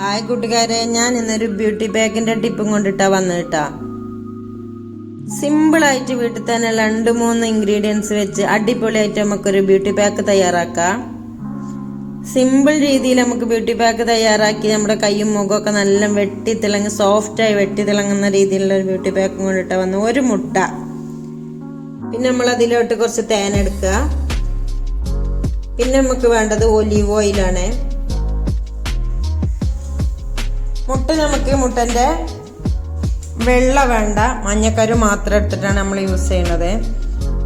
Hi കൂട്ടുകാരെ ഞാൻ ഇന്നൊരു ബ്യൂട്ടി പാക്കിന്റെ ടിപ്പും കൊണ്ടിട്ടാ വന്നു കേട്ടാ സിമ്പിൾ ആയിട്ട് വീട്ടിൽ തന്നെ രണ്ട് മൂന്ന് ഇൻഗ്രീഡിയൻസ് വെച്ച് അടിപൊളിയായിട്ട് നമുക്കൊരു ബ്യൂട്ടി പാക്ക് തയ്യാറാക്കാം. സിമ്പിൾ രീതിയിൽ നമുക്ക് ബ്യൂട്ടി പാക്ക് തയ്യാറാക്കി നമ്മുടെ കൈയും മുഖമൊക്കെ നല്ല വെട്ടി തിളങ്ങി സോഫ്റ്റായി വെട്ടി തിളങ്ങുന്ന രീതിയിലുള്ള ഒരു ബ്യൂട്ടി പാക്കും കൊണ്ടിട്ട് വന്ന് ഒരു മുട്ട. പിന്നെ നമ്മൾ അതിലോട്ട് കുറച്ച് തേൻ എടുക്കുക. പിന്നെ നമുക്ക് വേണ്ടത് ഒലീവ് ഓയിലാണ്. മുട്ട നമുക്ക് മുട്ടന്റെ വെള്ള വേണ്ട മഞ്ഞക്കരു മാത്രം എടുത്തിട്ടാണ് നമ്മൾ യൂസ് ചെയ്യുന്നത്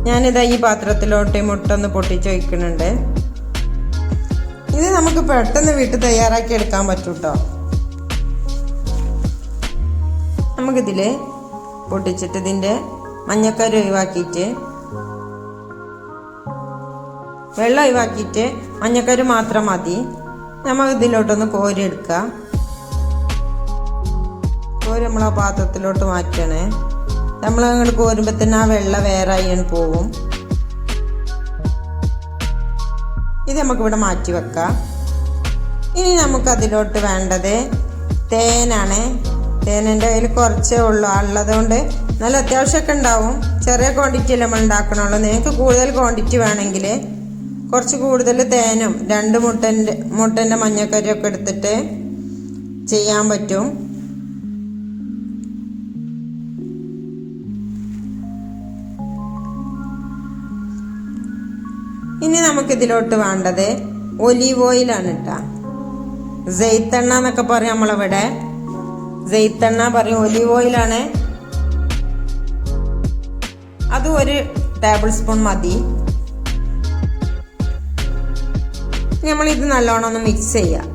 ഞാനിതാ ഈ പാത്രത്തിലോട്ട് മുട്ട ഒന്ന് പൊട്ടിച്ച് വയ്ക്കുന്നുണ്ട് ഇത് നമുക്ക് പെട്ടെന്ന് വീട്ടിൽ തയ്യാറാക്കി എടുക്കാൻ പറ്റും കേട്ടോ നമുക്കിതിൽ പൊട്ടിച്ചിട്ട് ഇതിന്റെ മഞ്ഞക്കരി ഒഴിവാക്കിയിട്ട് വെള്ളം ഒഴിവാക്കിയിട്ട് മഞ്ഞക്കരി മാത്രം മതി. നമുക്ക് ഇതിലോട്ടൊന്ന് കോരി എടുക്കുക കോരി നമ്മൾ ആ പാത്രത്തിലോട്ട് മാറ്റണേ. നമ്മൾ അങ്ങോട്ട് കോരുമ്പോൾ തന്നെ ആ വെള്ളം വേറെ ആയി പോവും. ഇത് നമുക്കിവിടെ മാറ്റി വെക്കാം. ഇനി നമുക്ക് അതിലോട്ട് വേണ്ടത് തേനാണ്. തേനന്റെ കയ്യിൽ കുറച്ചേ ഉള്ളൂ. ഉള്ളതുകൊണ്ട് നല്ല അത്യാവശ്യമൊക്കെ ഉണ്ടാവും. ചെറിയ ക്വാണ്ടിറ്റി നമ്മൾ ഉണ്ടാക്കണുള്ളൂ. നിങ്ങൾക്ക് കൂടുതൽ ക്വാണ്ടിറ്റി വേണമെങ്കിൽ കുറച്ച് കൂടുതൽ തേനും രണ്ട് മുട്ടന്റെ മുട്ടന്റെ മഞ്ഞക്കറിയൊക്കെ എടുത്തിട്ട് ചെയ്യാൻ പറ്റും. ഇനി നമുക്ക് ഇതിലോട്ട് വേണ്ടത് ഒലീവ് ഓയിലാണ് കേട്ടോ ജെയ്ത്തെണ്ണ എന്നൊക്കെ പറയും നമ്മളിവിടെ. ജെയ്ത്തെണ്ണ പറയും ഒലീവ് ഓയിലാണ്. അത് ഒരു ടേബിൾ സ്പൂൺ മതി. നമ്മൾ ഇത് നല്ലോണം ഒന്ന് മിക്സ് ചെയ്യാം.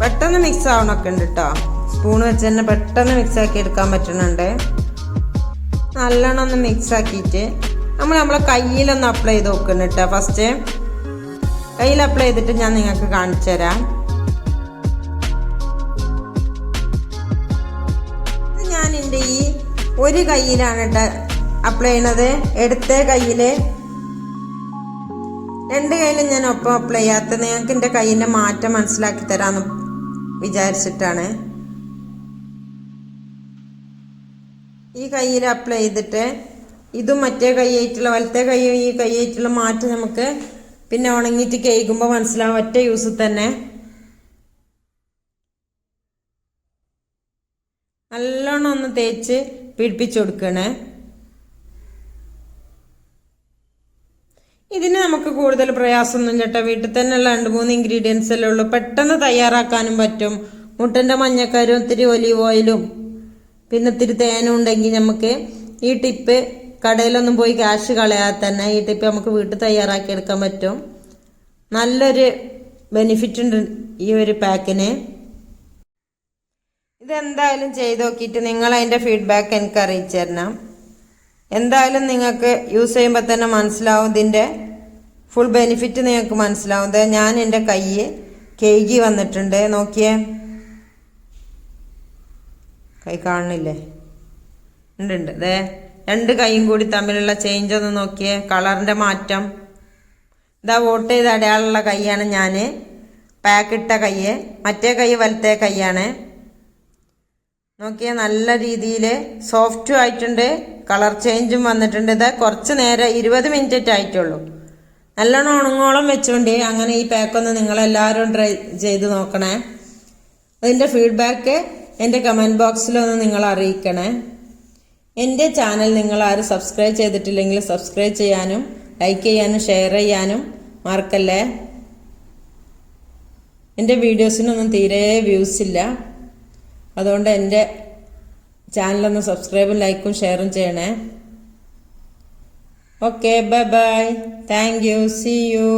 പെട്ടെന്ന് മിക്സ് ആവണൊക്കെ ഉണ്ട് കേട്ടോ സ്പൂൺ വെച്ച് തന്നെ പെട്ടെന്ന് മിക്സ് ആക്കി എടുക്കാൻ പറ്റുന്നുണ്ട്. നല്ലോണം ഒന്ന് മിക്സ് ആക്കിയിട്ട് നമ്മൾ നമ്മളെ കയ്യിലൊന്ന് അപ്ലൈ ചെയ്ത് നോക്കണം കേട്ടോ ഫസ്റ്റ് കയ്യിൽ അപ്ലൈ ചെയ്തിട്ട് ഞാൻ നിങ്ങൾക്ക് കാണിച്ചു തരാം. ഞാൻ എന്റെ ഈ ഒരു കയ്യിലാണ് കേട്ടോ അപ്ലൈ ചെയ്യണത്. എടുത്ത കയ്യിൽ രണ്ട് കയ്യിലും ഞാൻ ഒപ്പം അപ്ലൈ ചെയ്യാത്ത നിങ്ങൾക്ക് എന്റെ കയ്യിന്റെ മാറ്റം മനസ്സിലാക്കി തരാമെന്ന് വിചാരിച്ചിട്ടാണ്. ഈ കയ്യിൽ അപ്ലൈ ചെയ്തിട്ട് ഇതും മറ്റേ കൈയായിട്ടുള്ള വലത്തെ കൈയും ഈ കൈയായിട്ടുള്ള മാറ്റം നമുക്ക് പിന്നെ ഉണങ്ങിയിട്ട് കേൾക്കുമ്പോൾ മനസ്സിലാവും ഒറ്റ യൂസ് തന്നെ. നല്ലോണം ഒന്ന് തേച്ച് പിടിപ്പിച്ചു കൊടുക്കണേ. ഇതിന് നമുക്ക് കൂടുതൽ പ്രയാസമൊന്നും ചേട്ടാ വീട്ടിൽ തന്നെയുള്ള രണ്ട് മൂന്ന് ഇൻഗ്രീഡിയൻസ് അല്ലേ ഉള്ളൂ. പെട്ടെന്ന് തയ്യാറാക്കാനും പറ്റും. മുട്ടന്റെ മഞ്ഞക്കാരും ഇത്തിരി ഒലീവ് ഓയിലും പിന്നെ ഇത്തിരി തേനും ഉണ്ടെങ്കിൽ നമുക്ക് ഈ ടിപ്പ് കടയിലൊന്നും പോയി ക്യാഷ് കളയാതെ തന്നെ ഈ ടിപ്പ് നമുക്ക് വീട്ടിൽ തയ്യാറാക്കി എടുക്കാൻ പറ്റും. നല്ലൊരു ബെനിഫിറ്റ് ഉണ്ട് ഈ ഒരു പാക്കിന് ഇതെന്തായാലും ചെയ്ത് നോക്കിയിട്ട് നിങ്ങൾ അതിന്റെ ഫീഡ്ബാക്ക് എനിക്ക് അറിയിച്ചു തരണം. എന്തായാലും നിങ്ങൾക്ക് യൂസ് ചെയ്യുമ്പോൾ തന്നെ മനസ്സിലാവും ഇതിന്റെ ഫുൾ ബെനിഫിറ്റ് നിങ്ങൾക്ക് മനസ്സിലാവും. ദേ ഞാൻ എന്റെ കൈ കേകി വന്നിട്ടുണ്ട്. നോക്കിയേ. കൈ കാണുന്നില്ലേ? ഉണ്ട് ഉണ്ട്. ദേ. രണ്ട് കൈയും കൂടി തമ്മിലുള്ള ചേഞ്ച് ഒന്ന് നോക്കിയേ. കളറിന്റെ മാറ്റം. ഇതാ വോട്ട് ചെയ്ത അടയാളമുള്ള കൈയാണ് ഞാൻ പാക്കിട്ട കൈ മറ്റേ കൈ വലത്തെ കൈയാണ്. നോക്കിയേ നല്ല രീതിയിൽ സോഫ്റ്റും ആയിട്ടുണ്ട്. കളർ ചേഞ്ചും വന്നിട്ടുണ്ട്. ഇത് കുറച്ച് നേരം ഇരുപത് മിനിറ്റ് ആയിട്ടുള്ളൂ. നല്ലോണം ഉണങ്ങോളം വെച്ചുകൊണ്ട് അങ്ങനെ ഈ പാക്കൊന്ന് നിങ്ങളെല്ലാവരും ട്രൈ ചെയ്ത് നോക്കണേ. അതിന്റെ ഫീഡ്ബാക്ക് എന്റെ കമന്റ് ബോക്സിലൊന്ന് നിങ്ങൾ അറിയിക്കണേ എന്റെ ചാനൽ നിങ്ങൾ ആരും സബ്സ്ക്രൈബ് ചെയ്തിട്ടില്ലെങ്കിൽ സബ്സ്ക്രൈബ് ചെയ്യാനും ലൈക്ക് ചെയ്യാനും ഷെയർ ചെയ്യാനും മറക്കല്ലേ? എന്റെ വീഡിയോസിനൊന്നും തീരെ വ്യൂസ് ഇല്ല. അതുകൊണ്ട് എന്റെ ചാനലൊന്ന് സബ്സ്ക്രൈബും ലൈക്കും ഷെയറും ചെയ്യണേ. Okay bye bye thank you see you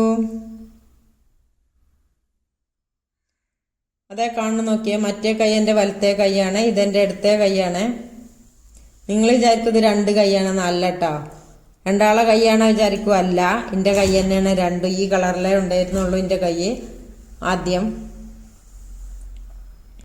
അതെ കാണുന്നു നോക്കിയേ മറ്റേ കൈ എന്റെ വലത്തെ കൈയാണ് ഇതെന്റെ ഇടത്തെ കൈയാണ്. നിങ്ങൾ വിചാരിക്കും രണ്ട് കൈയാണെന്ന് അല്ല കേട്ടോ രണ്ടാളെ കൈയാണ് വിചാരിക്കും അല്ല എന്റെ കൈ തന്നെയാണ് രണ്ടും. ഈ കളറിലേ ഉണ്ടായിരുന്നുള്ളൂ എന്റെ കൈ ആദ്യം.